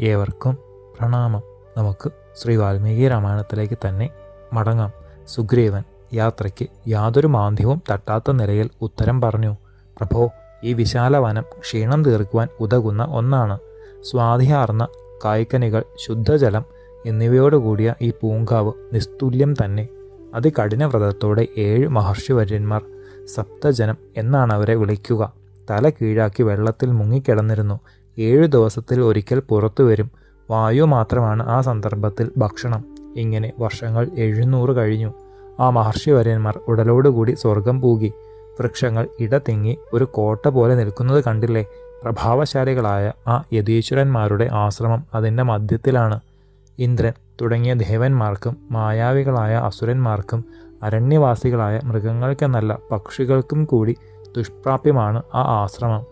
ഏവർക്കും പ്രണാമം. നമുക്ക് ശ്രീ വാൽമീകി രാമായണത്തിലേക്ക് തന്നെ മടങ്ങാം. സുഗ്രീവൻ യാത്രയ്ക്ക് യാതൊരു മാന്ദ്യവും തട്ടാത്ത നിലയിൽ ഉത്തരം പറഞ്ഞു. പ്രഭോ ഈ വിശാല വനം ക്ഷീണം തീർക്കുവാൻ ഉതകുന്ന ഒന്നാണ്. സ്വാധിയാർന്ന കായ്ക്കനികൾ ശുദ്ധജലം എന്നിവയോടുകൂടിയ ഈ പൂങ്കാവ് നിസ്തുല്യം തന്നെ. അതികഠിന വ്രതത്തോടെ ഏഴ് മഹർഷിവര്യന്മാർ സപ്തജനം എന്നാണ് അവരെ വിളിക്കുക. തല കീഴാക്കി വെള്ളത്തിൽ മുങ്ങിക്കിടന്നിരുന്നു. ഏഴു ദിവസത്തിൽ ഒരിക്കൽ പുറത്തു വരും. വായു മാത്രമാണ് ആ സന്ദർഭത്തിൽ ഭക്ഷണം. ഇങ്ങനെ വർഷങ്ങൾ എഴുന്നൂറ് കഴിഞ്ഞു. ആ മഹർഷിവര്യന്മാർ ഉടലോടുകൂടി സ്വർഗം പൂകി. വൃക്ഷങ്ങൾ ഇടതിങ്ങി ഒരു കോട്ട പോലെ നിൽക്കുന്നത് കണ്ടില്ലേ? പ്രഭാവശാലികളായ ആ യതീശ്വരന്മാരുടെ ആശ്രമം അതിന്റെ മധ്യത്തിലാണ്. ഇന്ദ്രൻ തുടങ്ങിയ ദേവന്മാർക്കും മായാവികളായ അസുരന്മാർക്കും അരണ്യവാസികളായ മൃഗങ്ങൾക്കെന്നല്ല പക്ഷികൾക്കും കൂടി ദുഷ്പ്രാപ്യമാണ് ആ ആശ്രമം.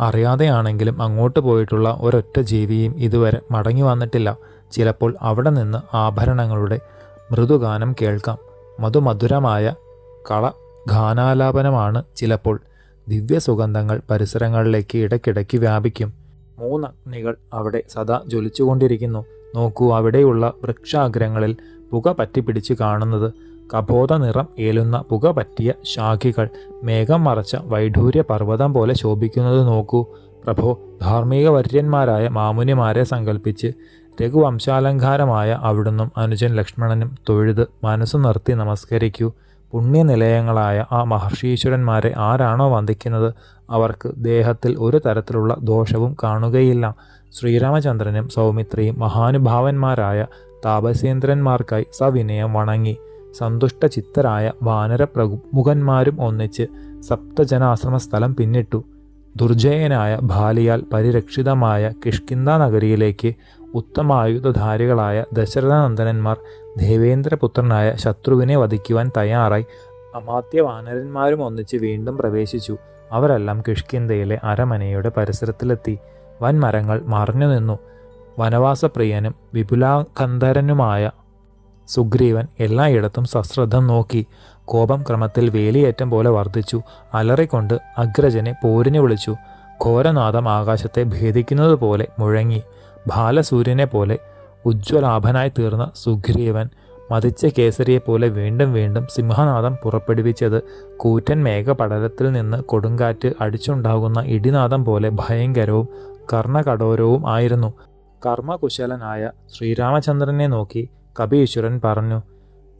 അറിയാതെയാണെങ്കിലും അങ്ങോട്ട് പോയിട്ടുള്ള ഒരൊറ്റ ജീവിയും ഇതുവരെ മടങ്ങി വന്നിട്ടില്ല. ചിലപ്പോൾ അവിടെ നിന്ന് ആഭരണങ്ങളുടെ മൃദുഗാനം കേൾക്കാം. മധുമധുരമായ കള ഗാനാലാപനമാണ് ചിലപ്പോൾ ദിവ്യസുഗന്ധങ്ങൾ പരിസരങ്ങളിലേക്ക് ഇടയ്ക്കിടയ്ക്ക് വ്യാപിക്കും. മൂന്നഗ്നികൾ അവിടെ സദാ ജ്വലിച്ചുകൊണ്ടിരിക്കുന്നു. നോക്കൂ അവിടെയുള്ള വൃക്ഷാഗ്രങ്ങളിൽ പുക പറ്റിപ്പിടിച്ച് കാണുന്നത് കബോധ നിറം ഏലുന്ന പുക പറ്റിയ ശാഖികൾ മേഘം മറച്ച വൈഢൂര്യ പർവതം പോലെ ശോഭിക്കുന്നത് നോക്കൂ. പ്രഭോ ധാർമ്മിക വര്യന്മാരായ മാമുനിമാരെ സങ്കല്പിച്ച് രഘുവംശാലങ്കാരമായ അവിടുന്നും അനുജൻ ലക്ഷ്മണനും തൊഴുത് മനസ്സു നിർത്തി നമസ്കരിക്കൂ. പുണ്യനിലയങ്ങളായ ആ മഹർഷീശ്വരന്മാരെ ആരാണോ വന്ദിക്കുന്നത് അവർക്ക് ദേഹത്തിൽ ഒരു തരത്തിലുള്ള ദോഷവും കാണുകയില്ല. ശ്രീരാമചന്ദ്രനും സൗമിത്രിയും മഹാനുഭാവന്മാരായ താപസേന്ദ്രന്മാർക്കായി സവിനയം വണങ്ങി. സന്തുഷ്ടചിത്തരായ വാനര പ്രമുഖന്മാരും ഒന്നിച്ച് സപ്തജനാശ്രമ സ്ഥലം പിന്നിട്ടു. ദുർജയനായ ബാലിയാൽ പരിരക്ഷിതമായ കിഷ്കിന്ദ നഗരിയിലേക്ക് ഉത്തമായുധധാരികളായ ദശരഥനന്ദനന്മാർ ദേവേന്ദ്രപുത്രനായ ശത്രുവിനെ വധിക്കുവാൻ തയ്യാറായി. അമാത്യ വാനരന്മാരും ഒന്നിച്ച് വീണ്ടും പ്രവേശിച്ചു. അവരെല്ലാം കിഷ്കിന്തയിലെ അരമനയുടെ പരിസരത്തിലെത്തി. വൻമരങ്ങൾ മറഞ്ഞു നിന്നു വനവാസപ്രിയനും വിപുലാകന്ധരനുമായ സുഗ്രീവൻ എല്ലായിടത്തും സശ്രദ്ധം നോക്കി കോപം ക്രമത്തിൽ വേലിയേറ്റം പോലെ വർദ്ധിച്ചു. അലറിക്കൊണ്ട് അഗ്രജനെ പോരിന് വിളിച്ചു. ഘോരനാഥം ആകാശത്തെ ഭേദിക്കുന്നത് പോലെ മുഴങ്ങി. ബാലസൂര്യനെ പോലെ ഉജ്ജ്വലാഭനായി തീർന്ന സുഗ്രീവൻ മതിച്ച കേസരിയെപ്പോലെ വീണ്ടും വീണ്ടും സിംഹനാഥം പുറപ്പെടുവിച്ചത് കൂറ്റൻ മേഘപടലത്തിൽ നിന്ന് കൊടുങ്കാറ്റ് അടിച്ചുണ്ടാകുന്ന ഇടിനാഥം പോലെ ഭയങ്കരവും കർണകഠോരവും ആയിരുന്നു. കർമ്മകുശലനായ ശ്രീരാമചന്ദ്രനെ നോക്കി കപീശ്വരൻ പറഞ്ഞു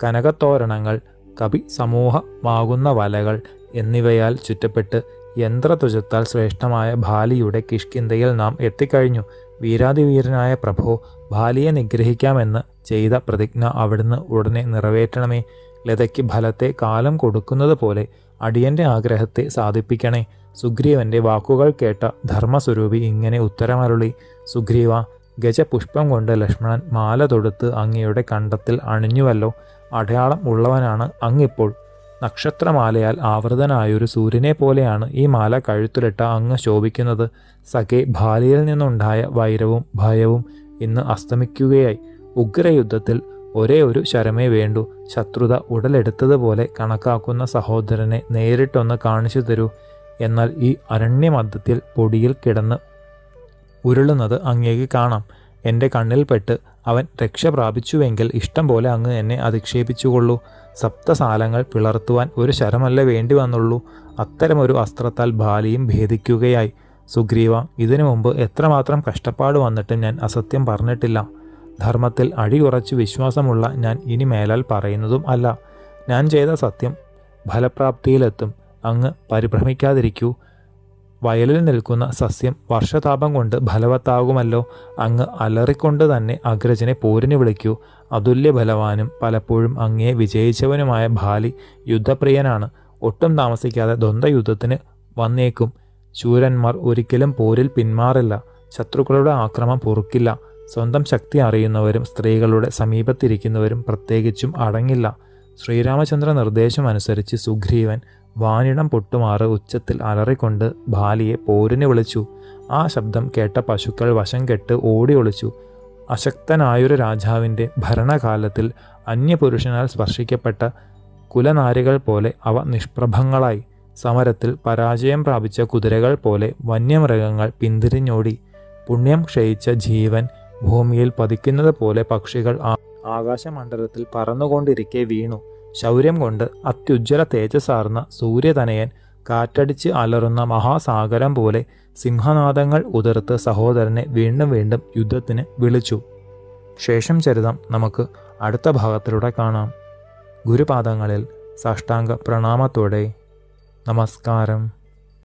കനകത്തോരണങ്ങൾ കപി സമൂഹമാകുന്ന വലകൾ എന്നിവയാൽ ചുറ്റപ്പെട്ട് യന്ത്രതുജത്താൽ ശ്രേഷ്ഠമായ ഭാലിയുടെ കിഷ്കിന്തയിൽ നാം എത്തിക്കഴിഞ്ഞു. വീരാതിവീരനായ പ്രഭോ ഭാലിയെ നിഗ്രഹിക്കാമെന്ന് ചെയ്ത പ്രതിജ്ഞ അവിടുന്ന് ഉടനെ നിറവേറ്റണമേ. ലതയ്ക്ക് ഫലത്തെ കാലം കൊടുക്കുന്നത് പോലെ അടിയന്റെ ആഗ്രഹത്തെ സാധിപ്പിക്കണേ. സുഗ്രീവന്റെ വാക്കുകൾ കേട്ട ധർമ്മസ്വരൂപി ഇങ്ങനെ ഉത്തരമരുളി സുഗ്രീവ ഗജപുഷ്പം കൊണ്ട് ലക്ഷ്മണൻ മാല തൊടുത്ത് അങ്ങയുടെ കണ്ടത്തിൽ അണിഞ്ഞുവല്ലോ. അടയാളം ഉള്ളവനാണ് അങ്ങിപ്പോൾ. നക്ഷത്രമാലയാൽ ആവൃതനായൊരു സൂര്യനെ പോലെയാണ് ഈ മാല കഴുത്തിലിട്ട അങ്ങ് ശോഭിക്കുന്നത്. സഖേ ഭാലിയിൽ നിന്നുണ്ടായ വൈരവും ഭയവും ഇന്ന് അസ്തമിക്കുകയായി. ഉഗ്രയുദ്ധത്തിൽ ഒരേ ഒരു ശരമേ വേണ്ടു. ശത്രുത ഉടലെടുത്തതുപോലെ കണക്കാക്കുന്ന സഹോദരനെ നേരിട്ടൊന്ന് കാണിച്ചു തരൂ എന്നാൽ ഈ അരണ്യമദ്ധത്തിൽ പൊടിയിൽ കിടന്ന് ഉരുളുന്നത് അങ്ങേക്ക് കാണാം. എന്റെ കണ്ണിൽപ്പെട്ട് അവൻ രക്ഷ പ്രാപിച്ചുവെങ്കിൽ ഇഷ്ടം പോലെ അങ്ങ് എന്നെ അധിക്ഷേപിച്ചുകൊള്ളൂ. സപ്തസാലങ്ങൾ പിളർത്തുവാൻ ഒരു ശരമല്ല വേണ്ടി വന്നുള്ളൂ അത്തരമൊരു അസ്ത്രത്താൽ ബാലിയും ഭേദിക്കുകയായി. സുഗ്രീവ ഇതിനു മുമ്പ് എത്രമാത്രം കഷ്ടപ്പാട് വന്നിട്ടും ഞാൻ അസത്യം പറഞ്ഞിട്ടില്ല. ധർമ്മത്തിൽ അടിയുറച്ചു വിശ്വാസമുള്ള ഞാൻ ഇനി മേലാൽ പറയുന്നതും അല്ല. ഞാൻ ചെയ്ത സത്യം ഫലപ്രാപ്തിയിലെത്തും. അങ്ങ് പരിഭ്രമിക്കാതിരിക്കൂ. വയലിൽ നിൽക്കുന്ന സസ്യം വർഷതാപം കൊണ്ട് ഫലവത്താകുമല്ലോ. അങ്ങ് അലറിക്കൊണ്ട് തന്നെ അഗ്രജനെ പോരിന് വിളിക്കൂ. അതുല്യ ബലവാനും പലപ്പോഴും അങ്ങേ വിജയിച്ചവനുമായ ബാലി യുദ്ധപ്രിയനാണ്. ഒട്ടും താമസിക്കാതെ ദ്വന്ദ്വയുദ്ധത്തിന് വന്നേക്കും. ശൂരന്മാർ ഒരിക്കലും പോരിൽ പിന്മാറില്ല. ശത്രുക്കളുടെ ആക്രമം പൊറുക്കില്ല. സ്വന്തം ശക്തി അറിയുന്നവരും സ്ത്രീകളുടെ സമീപത്തിരിക്കുന്നവരും പ്രത്യേകിച്ചും അടങ്ങില്ല. ശ്രീരാമചന്ദ്ര നിർദ്ദേശം അനുസരിച്ച് സുഗ്രീവൻ വാനിടം പൊട്ടുമാറ് ഉച്ചത്തിൽ അലറിക്കൊണ്ട് ഭാലിയെ പോരിന് വിളിച്ചു. ആ ശബ്ദം കേട്ട പശുക്കൾ വശം കെട്ട് ഓടി ഒളിച്ചു. അശക്തനായൊരു രാജാവിന്റെ ഭരണകാലത്തിൽ അന്യപുരുഷനാൽ സ്പർശിക്കപ്പെട്ട കുലനാരികൾ പോലെ അവ നിഷ്പ്രഭങ്ങളായി. സമരത്തിൽ പരാജയം പ്രാപിച്ച കുതിരകൾ പോലെ വന്യമൃഗങ്ങൾ പിന്തിരിഞ്ഞോടി. പുണ്യം ക്ഷയിച്ച ജീവൻ ഭൂമിയിൽ പതിക്കുന്നത് പോലെ പക്ഷികൾ ആകാശമണ്ഡലത്തിൽ പറന്നുകൊണ്ടിരിക്കെ വീണു. ശൗര്യം കൊണ്ട് അത്യുജ്വല തേജസ്സാർന്ന സൂര്യതനയൻ കാറ്റടിച്ച് അലറുന്ന മഹാസാഗരം പോലെ സിംഹനാദങ്ങൾ ഉതിർത്ത് സഹോദരനെ വീണ്ടും വീണ്ടും യുദ്ധത്തിന് വിളിച്ചു. ശേഷം ചരിതം നമുക്ക് അടുത്ത ഭാഗത്തിലൂടെ കാണാം. ഗുരുപാദങ്ങളിൽ സാഷ്ടാംഗ പ്രണാമത്തോടെ നമസ്കാരം.